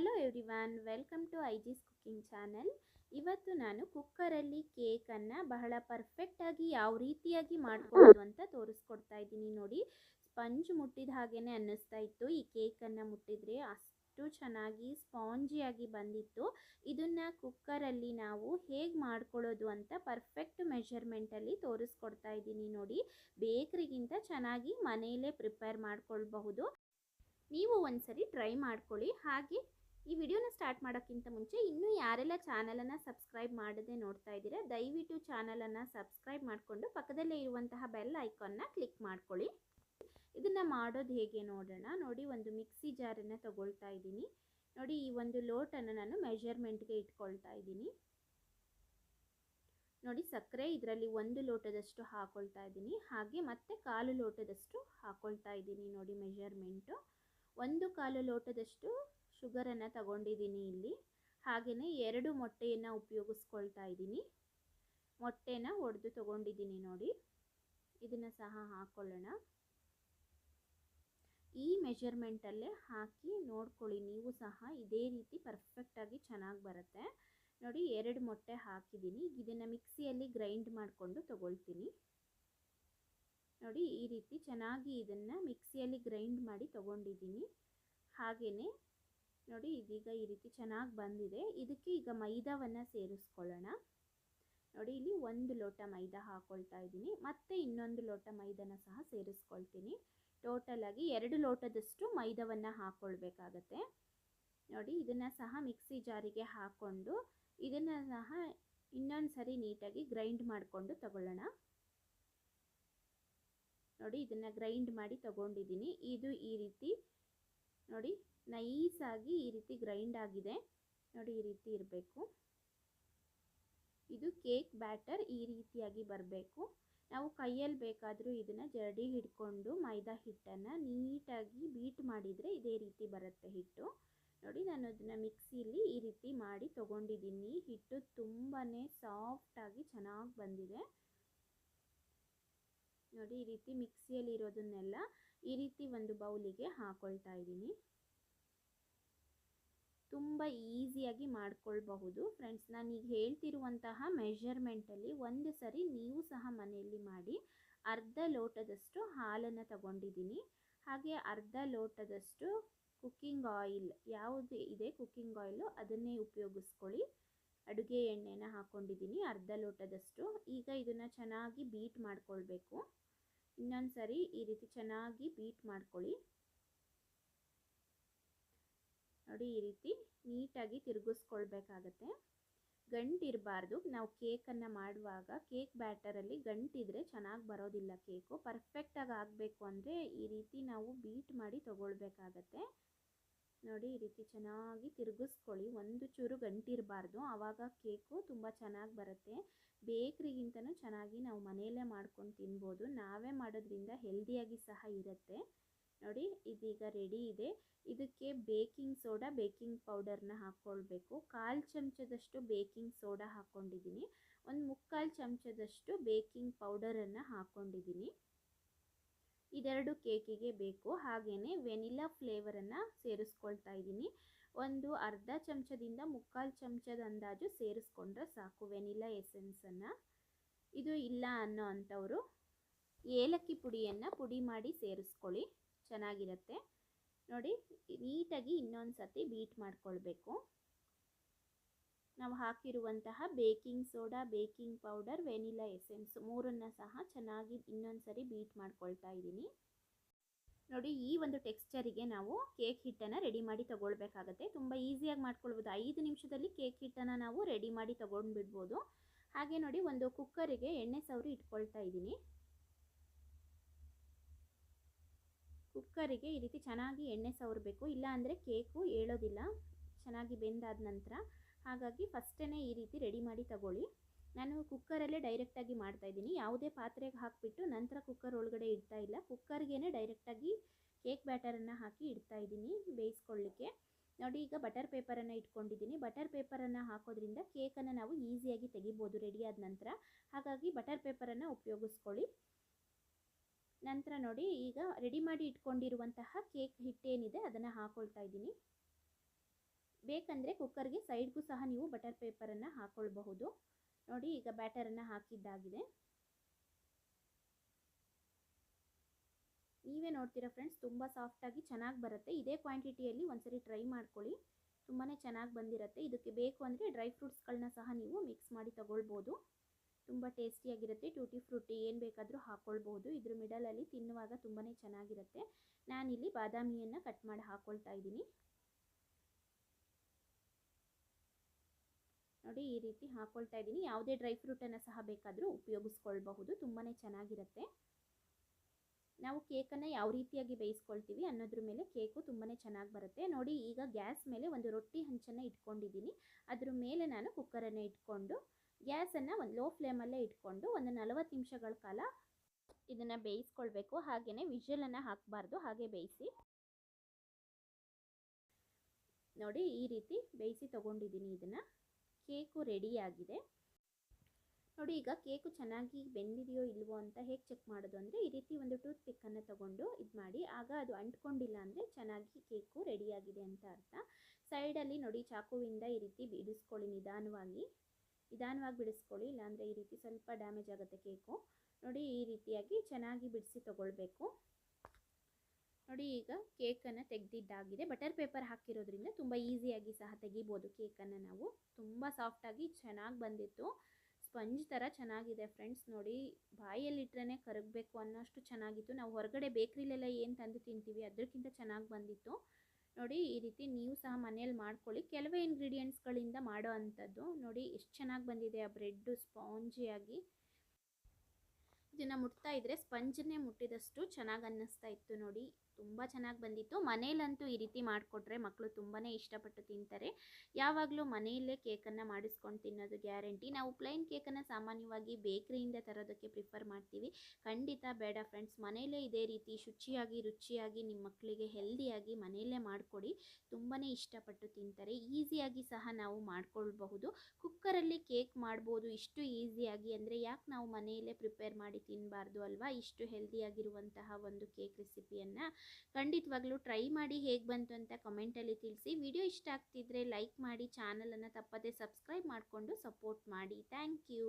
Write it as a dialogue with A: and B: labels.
A: Hello everyone, welcome to I G cooking channel. ಇವತ್ತು ನಾನು ಕುಕ್ಕರಲ್ಲಿ ಕೇಕನ್ನು ಬಹಳ ಪರ್ಫೆಕ್ಟಾಗಿ ಯಾವ ರೀತಿಯಾಗಿ ಮಾಡ್ಕೊಳ್ಳೋದು ಅಂತ ತೋರಿಸ್ಕೊಡ್ತಾ ಇದ್ದೀನಿ ನೋಡಿ. ಸ್ಪಂಜ್ ಮುಟ್ಟಿದ ಹಾಗೇ ಅನ್ನಿಸ್ತಾ ಇತ್ತು. ಈ ಕೇಕನ್ನು ಮುಟ್ಟಿದರೆ ಅಷ್ಟು ಚೆನ್ನಾಗಿ ಸ್ಪಾಂಜಿಯಾಗಿ ಬಂದಿತ್ತು. ಇದನ್ನು ಕುಕ್ಕರಲ್ಲಿ ನಾವು ಹೇಗೆ ಮಾಡ್ಕೊಳ್ಳೋದು ಅಂತ ಪರ್ಫೆಕ್ಟ್ ಮೆಷರ್ಮೆಂಟಲ್ಲಿ ತೋರಿಸ್ಕೊಡ್ತಾ ಇದ್ದೀನಿ ನೋಡಿ. ಬೇಕ್ರಿಗಿಂತ ಚೆನ್ನಾಗಿ ಮನೆಯಲ್ಲೇ ಪ್ರಿಪೇರ್ ಮಾಡ್ಕೊಳ್ಬಹುದು. ನೀವು ಒಂದ್ಸರಿ ಟ್ರೈ ಮಾಡ್ಕೊಳ್ಳಿ. ಹಾಗೆ ಈ ವಿಡಿಯೋನ ಸ್ಟಾರ್ಟ್ ಮಾಡೋಕ್ಕಿಂತ ಮುಂಚೆ ಇನ್ನೂ ಯಾರೆಲ್ಲ ಚಾನಲನ್ನು ಸಬ್ಸ್ಕ್ರೈಬ್ ಮಾಡದೆ ನೋಡ್ತಾ ಇದ್ದೀರಾ, ದಯವಿಟ್ಟು ಚಾನಲನ್ನು ಸಬ್ಸ್ಕ್ರೈಬ್ ಮಾಡಿಕೊಂಡು ಪಕ್ಕದಲ್ಲೇ ಇರುವಂತಹ ಬೆಲ್ ಐಕಾನ್ನ ಕ್ಲಿಕ್ ಮಾಡ್ಕೊಳ್ಳಿ. ಇದನ್ನು ಮಾಡೋದು ಹೇಗೆ ನೋಡೋಣ, ನೋಡಿ ಒಂದು ಮಿಕ್ಸಿ ಜಾರನ್ನು ತಗೊಳ್ತಾ ಇದ್ದೀನಿ. ನೋಡಿ ಈ ಒಂದು ಲೋಟನ್ನು ನಾನು ಮೆಷರ್ಮೆಂಟ್ಗೆ ಇಟ್ಕೊಳ್ತಾ ಇದ್ದೀನಿ. ನೋಡಿ ಸಕ್ಕರೆ ಇದರಲ್ಲಿ ಒಂದು ಲೋಟದಷ್ಟು ಹಾಕೊಳ್ತಾ ಇದ್ದೀನಿ. ಹಾಗೆ ಮತ್ತೆ ಕಾಲು ಲೋಟದಷ್ಟು ಹಾಕೊಳ್ತಾ ಇದ್ದೀನಿ ನೋಡಿ ಮೆಷರ್ಮೆಂಟು ಒಂದು ಕಾಲು ಲೋಟದಷ್ಟು ಶುಗರನ್ನು ತಗೊಂಡಿದ್ದೀನಿ ಇಲ್ಲಿ. ಹಾಗೆಯೇ ಎರಡು ಮೊಟ್ಟೆಯನ್ನು ಉಪಯೋಗಿಸ್ಕೊಳ್ತಾ ಇದ್ದೀನಿ. ಮೊಟ್ಟೆನ ಒಡೆದು ತಗೊಂಡಿದ್ದೀನಿ ನೋಡಿ. ಇದನ್ನು ಸಹ ಹಾಕ್ಕೊಳ್ಳೋಣ ಈ ಮೆಜರ್ಮೆಂಟಲ್ಲೇ ಹಾಕಿ ನೋಡ್ಕೊಳ್ಳಿ, ನೀವು ಸಹ ಇದೇ ರೀತಿ ಪರ್ಫೆಕ್ಟಾಗಿ ಚೆನ್ನಾಗಿ ಬರುತ್ತೆ. ನೋಡಿ, ಎರಡು ಮೊಟ್ಟೆ ಹಾಕಿದ್ದೀನಿ. ಇದನ್ನು ಮಿಕ್ಸಿಯಲ್ಲಿ ಗ್ರೈಂಡ್ ಮಾಡಿಕೊಂಡು ತಗೊಳ್ತೀನಿ. ನೋಡಿ, ಈ ರೀತಿ ಚೆನ್ನಾಗಿ ಇದನ್ನು ಮಿಕ್ಸಿಯಲ್ಲಿ ಗ್ರೈಂಡ್ ಮಾಡಿ ತಗೊಂಡಿದ್ದೀನಿ. ಹಾಗೆಯೇ ನೋಡಿ, ಇದೀಗ ಈ ರೀತಿ ಚೆನ್ನಾಗಿ ಬಂದಿದೆ. ಇದಕ್ಕೆ ಈಗ ಮೈದಾವನ್ನು ಸೇರಿಸ್ಕೊಳ್ಳೋಣ. ನೋಡಿ, ಇಲ್ಲಿ ಒಂದು ಲೋಟ ಮೈದಾ ಹಾಕೊಳ್ತಾ ಇದ್ದೀನಿ. ಮತ್ತೆ ಇನ್ನೊಂದು ಲೋಟ ಮೈದಾನ ಸಹ ಸೇರಿಸ್ಕೊಳ್ತೀನಿ. ಟೋಟಲಾಗಿ ಎರಡು ಲೋಟದಷ್ಟು ಮೈದಾವನ್ನು ಹಾಕ್ಕೊಳ್ಬೇಕಾಗತ್ತೆ ನೋಡಿ, ಇದನ್ನು ಸಹ ಮಿಕ್ಸಿ ಜಾರಿಗೆ ಹಾಕ್ಕೊಂಡು ಇದನ್ನು ಸಹ ಇನ್ನೊಂದು ಸರಿ ನೀಟಾಗಿ ಗ್ರೈಂಡ್ ಮಾಡಿಕೊಂಡು ತಗೊಳ್ಳೋಣ. ನೋಡಿ, ಇದನ್ನು ಗ್ರೈಂಡ್ ಮಾಡಿ ತಗೊಂಡಿದ್ದೀನಿ. ಇದು ಈ ರೀತಿ, ನೋಡಿ ನೈಸಾಗಿ ಈ ರೀತಿ ಗ್ರೈಂಡ್ ಆಗಿದೆ. ನೋಡಿ ಈ ರೀತಿ ಇರಬೇಕು. ಇದು ಕೇಕ್ ಬ್ಯಾಟರ್ ಈ ರೀತಿಯಾಗಿ ಬರಬೇಕು. ನಾವು ಕೈಯಲ್ಲಿ ಬೇಕಾದರೂ ಇದನ್ನು ಜರಡಿ ಹಿಡ್ಕೊಂಡು ಮೈದಾ ಹಿಟ್ಟನ್ನು ನೀಟಾಗಿ ಬೀಟ್ ಮಾಡಿದರೆ ಇದೇ ರೀತಿ ಬರುತ್ತೆ ಹಿಟ್ಟು. ನೋಡಿ ನಾನು ಅದನ್ನು ಮಿಕ್ಸಿಲಿ ಈ ರೀತಿ ಮಾಡಿ ತೊಗೊಂಡಿದ್ದೀನಿ. ಹಿಟ್ಟು ತುಂಬಾ ಸಾಫ್ಟಾಗಿ ಚೆನ್ನಾಗಿ ಬಂದಿದೆ. ನೋಡಿ ಈ ರೀತಿ ಮಿಕ್ಸಿಯಲ್ಲಿ ಇರೋದನ್ನೆಲ್ಲ ಈ ರೀತಿ ಒಂದು ಬೌಲಿಗೆ ಹಾಕೊಳ್ತಾ ಇದ್ದೀನಿ. ತುಂಬ ಈಸಿಯಾಗಿ ಮಾಡ್ಕೊಳ್ಬಹುದು. ಫ್ರೆಂಡ್ಸ್ ನಾನು ಈಗ ಹೇಳ್ತಿರುವಂತಹ ಮೆಷರ್ಮೆಂಟಲ್ಲಿ ಒಂದು ಸರಿ ನೀವು ಸಹ ಮನೆಯಲ್ಲಿ ಮಾಡಿ ಅರ್ಧ ಲೋಟದಷ್ಟು ಹಾಲನ್ನು ತಗೊಂಡಿದ್ದೀನಿ. ಹಾಗೆ ಅರ್ಧ ಲೋಟದಷ್ಟು ಕುಕ್ಕಿಂಗ್ ಆಯಿಲ್ ಯಾವುದು ಇದೆ ಕುಕ್ಕಿಂಗ್ ಆಯಿಲು ಅದನ್ನೇ ಉಪಯೋಗಿಸ್ಕೊಳ್ಳಿ. ಅಡುಗೆ ಎಣ್ಣೆನ ಹಾಕ್ಕೊಂಡಿದ್ದೀನಿ ಅರ್ಧ ಲೋಟದಷ್ಟು. ಈಗ ಇದನ್ನು ಚೆನ್ನಾಗಿ ಬೀಟ್ ಮಾಡ್ಕೊಳ್ಬೇಕು. ಇನ್ನೊಂದು ಸರಿ ಈ ರೀತಿ ಚೆನ್ನಾಗಿ ಬೀಟ್ ಮಾಡ್ಕೊಳ್ಳಿ. ನೋಡಿ ಈ ರೀತಿ ನೀಟಾಗಿ ತಿರುಗಿಸ್ಕೊಳ್ಬೇಕಾಗತ್ತೆ. ಗಂಟಿರಬಾರ್ದು. ನಾವು ಕೇಕನ್ನು ಮಾಡುವಾಗ ಕೇಕ್ ಬ್ಯಾಟರಲ್ಲಿ ಗಂಟಿದ್ರೆ ಚೆನ್ನಾಗಿ ಬರೋದಿಲ್ಲ ಕೇಕು. ಪರ್ಫೆಕ್ಟಾಗಿ ಆಗಬೇಕು ಅಂದರೆ ಈ ರೀತಿ ನಾವು ಬೀಟ್ ಮಾಡಿ ತಗೊಳ್ಬೇಕಾಗತ್ತೆ. ನೋಡಿ ಈ ರೀತಿ ಚೆನ್ನಾಗಿ ತಿರುಗಿಸ್ಕೊಳ್ಳಿ. ಒಂದು ಚೂರು ಗಂಟಿರಬಾರ್ದು. ಆವಾಗ ಕೇಕು ತುಂಬ ಚೆನ್ನಾಗಿ ಬರುತ್ತೆ. ಬೇಕ್ರಿಗಿಂತನೂ ಚೆನ್ನಾಗಿ ನಾವು ಮನೆಯಲ್ಲೇ ಮಾಡ್ಕೊಂಡು ತಿನ್ಬೋದು. ನಾವೇ ಮಾಡೋದ್ರಿಂದ ಹೆಲ್ದಿಯಾಗಿ ಸಹ ಇರುತ್ತೆ. ನೋಡಿ, ಇದೀಗ ರೆಡಿ ಇದೆ. ಇದಕ್ಕೆ ಬೇಕಿಂಗ್ ಸೋಡಾ ಬೇಕಿಂಗ್ ಪೌಡರ್ನ ಹಾಕ್ಕೊಳ್ಬೇಕು ಕಾಲು ಚಮಚದಷ್ಟು ಬೇಕಿಂಗ್ ಸೋಡಾ ಹಾಕ್ಕೊಂಡಿದ್ದೀನಿ ಒಂದು ಮುಕ್ಕಾಲು ಚಮಚದಷ್ಟು ಬೇಕಿಂಗ್ ಪೌಡರನ್ನು ಹಾಕ್ಕೊಂಡಿದ್ದೀನಿ ಇದೆರಡು ಕೇಕಿಗೆ ಬೇಕು. ಹಾಗೆಯೇ ವೆನಿಲಾ ಫ್ಲೇವರನ್ನು ಸೇರಿಸ್ಕೊಳ್ತಾ ಇದ್ದೀನಿ. ಒಂದು ಅರ್ಧ ಚಮಚದಿಂದ ಮುಕ್ಕಾಲು ಚಮಚದ ಅಂದಾಜು ಸೇರಿಸ್ಕೊಂಡ್ರೆ ಸಾಕು ವೆನಿಲಾ ಎಸೆನ್ಸನ್ನು ಇದು ಇಲ್ಲ ಅನ್ನೋ ಅಂಥವರು ಏಲಕ್ಕಿ ಪುಡಿಯನ್ನು ಪುಡಿ ಮಾಡಿ ಸೇರಿಸ್ಕೊಳ್ಳಿ. ಚೆನ್ನಾಗಿರುತ್ತೆ. ನೋಡಿ, ನೀಟಾಗಿ ಇನ್ನೊಂದು ಸತಿ ಬೀಟ್ ಮಾಡ್ಕೊಳ್ಬೇಕು. ನಾವು ಹಾಕಿರುವಂತಹ baking soda, baking powder vanilla essence ಮೂರನ್ನು ಸಹ ಚೆನ್ನಾಗಿ ಇನ್ನೊಂದು ಸರಿ ಬೀಟ್ ಮಾಡ್ಕೊಳ್ತಾ ಇದ್ದೀನಿ. ನೋಡಿ, ಈ ಒಂದು ಟೆಕ್ಸ್ಚರಿಗೆ ನಾವು ಕೇಕ್ ಹಿಟ್ಟನ್ನು ರೆಡಿ ಮಾಡಿ ತೊಗೊಳ್ಬೇಕಾಗತ್ತೆ. ತುಂಬ ಈಸಿಯಾಗಿ ಮಾಡ್ಕೊಳ್ಬೋದು. ಐದು ನಿಮಿಷದಲ್ಲಿ ಕೇಕ್ ಹಿಟ್ಟನ್ನು ನಾವು ರೆಡಿ ಮಾಡಿ ತೊಗೊಂಡ್ಬಿಡ್ಬೋದು. ಹಾಗೆ ನೋಡಿ, ಒಂದು ಕುಕ್ಕರಿಗೆ ಎಣ್ಣೆ ಸವರಿ ಇಟ್ಕೊಳ್ತಾ ಇದ್ದೀನಿ. ಕುಕ್ಕರಿಗೆ ಈ ರೀತಿ ಚೆನ್ನಾಗಿ ಎಣ್ಣೆ ಸವರಬೇಕು. ಇಲ್ಲ ಅಂದರೆ ಕೇಕು ಏಳೋದಿಲ್ಲ ಚೆನ್ನಾಗಿ ಬೆಂದಾದ ನಂತರ ಹಾಗಾಗಿ ಫಸ್ಟೇ ಈ ರೀತಿ ರೆಡಿ ಮಾಡಿ ತಗೊಳ್ಳಿ. ನಾನು ಕುಕ್ಕರಲ್ಲೇ ಡೈರೆಕ್ಟಾಗಿ ಮಾಡ್ತಾಯಿದ್ದೀನಿ ಯಾವುದೇ ಪಾತ್ರೆಗೆ ಹಾಕಿಬಿಟ್ಟು ನಂತರ ಕುಕ್ಕರ್ ಒಳಗಡೆ ಇಡ್ತಾ ಇಲ್ಲ. ಕುಕ್ಕರ್ಗೇ ಡೈರೆಕ್ಟಾಗಿ ಕೇಕ್ ಬ್ಯಾಟರನ್ನು ಹಾಕಿ ಇಡ್ತಾ ಇದ್ದೀನಿ ಬೇಯಿಸ್ಕೊಳ್ಳಿಕ್ಕೆ. ನೋಡಿ, ಈಗ ಬಟರ್ ಪೇಪರನ್ನು ಇಟ್ಕೊಂಡಿದ್ದೀನಿ. ಬಟರ್ ಪೇಪರನ್ನು ಹಾಕೋದ್ರಿಂದ ಕೇಕನ್ನು ನಾವು ಈಸಿಯಾಗಿ ತೆಗಿಬೋದು ರೆಡಿಯಾದ ನಂತರ. ಹಾಗಾಗಿ ಬಟರ್ ಪೇಪರನ್ನು ಉಪಯೋಗಿಸ್ಕೊಳ್ಳಿ. ನಂತರ ನೋಡಿ, ಈಗ ರೆಡಿ ಮಾಡಿ ಇಟ್ಕೊಂಡಿರುವಂತಹ ಕೇಕ್ ಹಿಟ್ಟೇನಿದೆ, ಅದನ್ನು ಹಾಕ್ಕೊಳ್ತಾ ಇದ್ದೀನಿ. ಬೇಕಂದರೆ ಕುಕ್ಕರ್ಗೆ ಸೈಡ್ಗೂ ಸಹ ನೀವು ಬಟರ್ ಪೇಪರನ್ನು ಹಾಕ್ಕೊಳ್ಬಹುದು ನೋಡಿ, ಈಗ ಬ್ಯಾಟರನ್ನು ಹಾಕಿದ್ದಾಗಿದೆ. ನೀವೇ ನೋಡ್ತೀರಾ ಫ್ರೆಂಡ್ಸ್ ತುಂಬ ಸಾಫ್ಟಾಗಿ ಚೆನ್ನಾಗಿ ಬರುತ್ತೆ. ಇದೇ ಕ್ವಾಂಟಿಟಿಯಲ್ಲಿ ಒಂದ್ಸರಿ ಟ್ರೈ ಮಾಡ್ಕೊಳ್ಳಿ. ತುಂಬಾ ಚೆನ್ನಾಗಿ ಬಂದಿರುತ್ತೆ. ಇದಕ್ಕೆ ಬೇಕು ಅಂದರೆ ಡ್ರೈ ಫ್ರೂಟ್ಸ್ಗಳನ್ನ ಸಹ ನೀವು ಮಿಕ್ಸ್ ಮಾಡಿ ತಗೊಳ್ಬೋದು ತುಂಬ ಟೇಸ್ಟಿಯಾಗಿರುತ್ತೆ ಟೂಟಿ ಫ್ರೂಟಿ ಏನು ಬೇಕಾದರೂ ಹಾಕ್ಕೊಳ್ಬೋದು ಇದ್ರ ಮಿಡಲಲ್ಲಿ ತಿನ್ನುವಾಗ ತುಂಬಾ ಚೆನ್ನಾಗಿರುತ್ತೆ. ನಾನಿಲ್ಲಿ ಬಾದಾಮಿಯನ್ನು ಕಟ್ ಮಾಡಿ ಹಾಕ್ಕೊಳ್ತಾ ಇದ್ದೀನಿ. ನೋಡಿ, ಈ ರೀತಿ ಹಾಕ್ಕೊಳ್ತಾ ಇದ್ದೀನಿ. ಯಾವುದೇ ಡ್ರೈ ಫ್ರೂಟನ್ನು ಸಹ ಬೇಕಾದರೂ ಉಪಯೋಗಿಸ್ಕೊಳ್ಬಹುದು. ತುಂಬಾ ಚೆನ್ನಾಗಿರುತ್ತೆ. ನಾವು ಕೇಕನ್ನು ಯಾವ ರೀತಿಯಾಗಿ ಬೇಯಿಸ್ಕೊಳ್ತೀವಿ ಅನ್ನೋದ್ರ ಮೇಲೆ ಕೇಕು ತುಂಬಾ ಚೆನ್ನಾಗಿ ಬರುತ್ತೆ. ನೋಡಿ, ಈಗ ಗ್ಯಾಸ್ ಮೇಲೆ ಒಂದು ರೊಟ್ಟಿ ಹಂಚನ್ನು ಇಟ್ಕೊಂಡಿದ್ದೀನಿ. ಅದ್ರ ಮೇಲೆ ನಾನು ಕುಕ್ಕರನ್ನು ಇಟ್ಕೊಂಡು ಗ್ಯಾಸನ್ನು ಒಂದು ಲೋ ಫ್ಲೇಮಲ್ಲೇ ಇಟ್ಕೊಂಡು ಒಂದು ನಲವತ್ತು ನಿಮಿಷಗಳ ಕಾಲ ಇದನ್ನು ಬೇಯಿಸ್ಕೊಳ್ಬೇಕು. ಹಾಗೆಯೇ ವಿಷಲನ್ನು ಹಾಕಬಾರ್ದು, ಹಾಗೆ ಬೇಯಿಸಿ. ನೋಡಿ, ಈ ರೀತಿ ಬೇಯಿಸಿ ತೊಗೊಂಡಿದ್ದೀನಿ ಇದನ್ನು. ಕೇಕು ರೆಡಿಯಾಗಿದೆ. ನೋಡಿ, ಈಗ ಕೇಕು ಚೆನ್ನಾಗಿ ಬೆಂದಿದೆಯೋ ಇಲ್ವೋ ಅಂತ ಹೇಗೆ ಚೆಕ್ ಮಾಡೋದು ಅಂದರೆ, ಈ ರೀತಿ ಒಂದು ಟೂತ್ ಪಿಕ್ಕನ್ನು ತೊಗೊಂಡು ಇದು ಮಾಡಿ, ಆಗ ಅದು ಅಂಟ್ಕೊಂಡಿಲ್ಲ ಅಂದರೆ ಚೆನ್ನಾಗಿ ಕೇಕು ರೆಡಿಯಾಗಿದೆ ಅಂತ ಅರ್ಥ. ಸೈಡಲ್ಲಿ ನೋಡಿ, ಚಾಕುವಿಂದ ಈ ರೀತಿ ಬಿಡಿಸ್ಕೊಳ್ಳಿ ನಿಧಾನವಾಗಿ. ನಿಧಾನವಾಗಿ ಬಿಡಿಸ್ಕೊಳ್ಳಿ, ಇಲ್ಲಾಂದರೆ ಈ ರೀತಿ ಸ್ವಲ್ಪ ಡ್ಯಾಮೇಜ್ ಆಗುತ್ತೆ ಕೇಕು ನೋಡಿ ಈ ರೀತಿಯಾಗಿ ಚೆನ್ನಾಗಿ ಬಿಡಿಸಿ ತೊಗೊಳ್ಬೇಕು. ನೋಡಿ ಈಗ ಕೇಕನ್ನು ತೆಗೆದಿದ್ದಾಗಿದೆ. ಬಟರ್ ಪೇಪರ್ ಹಾಕಿರೋದ್ರಿಂದ ತುಂಬ ಈಸಿಯಾಗಿ ಸಹ ತೆಗಿಬೋದು ಕೇಕನ್ನು ನಾವು. ತುಂಬ ಸಾಫ್ಟಾಗಿ ಚೆನ್ನಾಗಿ ಬಂದಿತ್ತು. ಸ್ಪಂಜ್ ಥರ ಚೆನ್ನಾಗಿದೆ ಫ್ರೆಂಡ್ಸ್ ನೋಡಿ ಬಾಯಲ್ಲಿಟ್ರೇ ಕರಗಬೇಕು ಅನ್ನೋಷ್ಟು ಚೆನ್ನಾಗಿತ್ತು. ನಾವು ಹೊರಗಡೆ ಬೇಕ್ರಿಲೆಲ್ಲ ಏನು ತಂದು ತಿಂತೀವಿ ಅದಕ್ಕಿಂತ ಚೆನ್ನಾಗಿ ಬಂದಿತ್ತು. ನೋಡಿ, ಈ ರೀತಿ ನೀವು ಸಹ ಮನೇಲಿ ಮಾಡ್ಕೊಳ್ಳಿ. ಕೆಲವೇ ಇಂಗ್ರೀಡಿಯೆಂಟ್ಸ್ಗಳಿಂದ ಮಾಡೋ ಅಂಥದ್ದು ನೋಡಿ, ಎಷ್ಟು ಚೆನ್ನಾಗಿ ಬಂದಿದೆ ಆ ಬ್ರೆಡ್ಡು ಸ್ಪಾಂಜಿಯಾಗಿ. ಇದನ್ನು ಮುಟ್ತಾ ಇದ್ದರೆ ಸ್ಪಂಜನ್ನೇ ಮುಟ್ಟಿದಷ್ಟು ಚೆನ್ನಾಗಿ ಅನ್ನಿಸ್ತಾ ಇತ್ತು ನೋಡಿ. ತುಂಬ ಚೆನ್ನಾಗಿ ಬಂದಿತ್ತು. ಮನೇಲಂತೂ ಈ ರೀತಿ ಮಾಡಿಕೊಟ್ರೆ ಮಕ್ಕಳು ತುಂಬಾ ಇಷ್ಟಪಟ್ಟು ತಿಂತಾರೆ. ಯಾವಾಗಲೂ ಮನೆಯಲ್ಲೇ ಕೇಕನ್ನು ಮಾಡಿಸ್ಕೊಂಡು ತಿನ್ನೋದು ಗ್ಯಾರಂಟಿ. ನಾವು ಪ್ಲೈನ್ ಕೇಕನ್ನು ಸಾಮಾನ್ಯವಾಗಿ ಬೇಕ್ರಿಯಿಂದ ತರೋದಕ್ಕೆ ಪ್ರಿಫರ್ ಮಾಡ್ತೀವಿ. ಖಂಡಿತ ಬೇಡ ಫ್ರೆಂಡ್ಸ್. ಮನೆಯಲ್ಲೇ ಇದೇ ರೀತಿ ಶುಚಿಯಾಗಿ, ರುಚಿಯಾಗಿ ನಿಮ್ಮ ಮಕ್ಕಳಿಗೆ ಹೆಲ್ದಿಯಾಗಿ ಮನೆಯಲ್ಲೇ ಮಾಡಿಕೊಡಿ. ತುಂಬಾ ಇಷ್ಟಪಟ್ಟು ತಿಂತಾರೆ. ಈಸಿಯಾಗಿ ಸಹ ನಾವು ಮಾಡಿಕೊಳ್ಬಹುದು. ಕುಕ್ಕರಲ್ಲಿ ಕೇಕ್ ಮಾಡ್ಬೋದು ಇಷ್ಟು ಈಸಿಯಾಗಿ ಅಂದರೆ ಯಾಕೆ ನಾವು ಮನೆಯಲ್ಲೇ ಪ್ರಿಪೇರ್ ಮಾಡಿ ತಿನ್ನಬಾರ್ದು ಅಲ್ವಾ? ಇಷ್ಟು ಹೆಲ್ದಿಯಾಗಿರುವಂತಹ ಒಂದು ಕೇಕ್ ರೆಸಿಪಿಯನ್ನು ಖಂಡಿತವಾಗ್ಲೂ ಟ್ರೈ ಮಾಡಿ ಹೇಗೆ ಬಂತು ಅಂತ ಕಮೆಂಟಲ್ಲಿ ತಿಳಿಸಿ. ವಿಡಿಯೋ ಇಷ್ಟ ಆಗ್ತಿದ್ರೆ ಲೈಕ್ ಮಾಡಿ ಚಾನಲನ್ನು ತಪ್ಪದೇ ಸಬ್ಸ್ಕ್ರೈಬ್ ಮಾಡಿಕೊಂಡು ಸಪೋರ್ಟ್ ಮಾಡಿ. Thank you